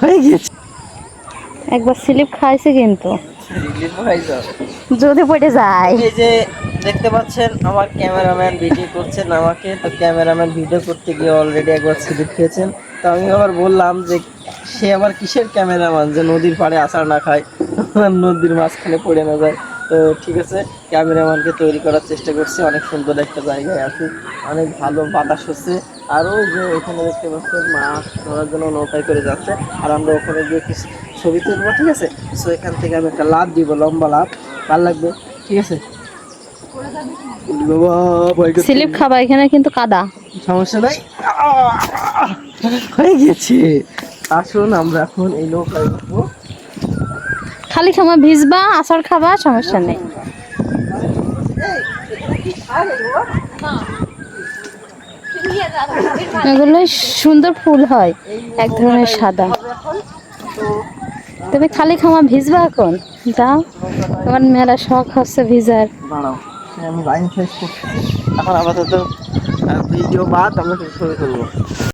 হয়ে গিয়েছে। একবার স্লিপ খাইছে কিন্তু। যদি পড়ে যায়। এই যে দেখতে পাচ্ছেন আমার ক্যামেরাম্যান ভিডিও করছেন আমাকে তো ক্যামেরাম্যান ভিডিও করতে গিয়ে অলরেডি একবার স্লিপ খেয়েছেন। তো আমি আবার বললাম যে সে আবার কিসের ক্যামেরাম্যান যে নদীর পাড়ে আসার না খায়? নদীর মাঝখানে পড়ে না যায়। তো ঠিক আছে ক্যামেরাম্যানকে তৈরি করার চেষ্টা করছি। অনেক সুন্দর একটা জায়গায় আছি। অনেক ভালো বাতাস হচ্ছে। আর ওই যে এখানে দেখতে পাচ্ছেন মাছ ধরার জন্য নৌকায় করে যাচ্ছে। আর আমরা ওখানে গিয়ে কিছু ছবি তুলবো ঠিক আছে? সো এখান থেকে আমি একটা লাভ দিব লম্বা লাভ ভালো লাগবে ঠিক আছে। স্লিপ খাবা এখানে কিন্তু কাদা। সমস্যা নাই? হয়ে গেছে। আসুন আমরা এখন এই নৌকায় উঠবো। খালি খামা ভিজবা আসার খাবা সমস্যা নেই। এগুলো সুন্দর ফুল হয়, এক ধরনের সাদা। তুমি খালি খামা ভিজবা এখন? দাও তোমার মেলা শখ হচ্ছে ভিজার। আমি এখন আপাতত ভিডিও বাদ, আমরা শুরু তুলবো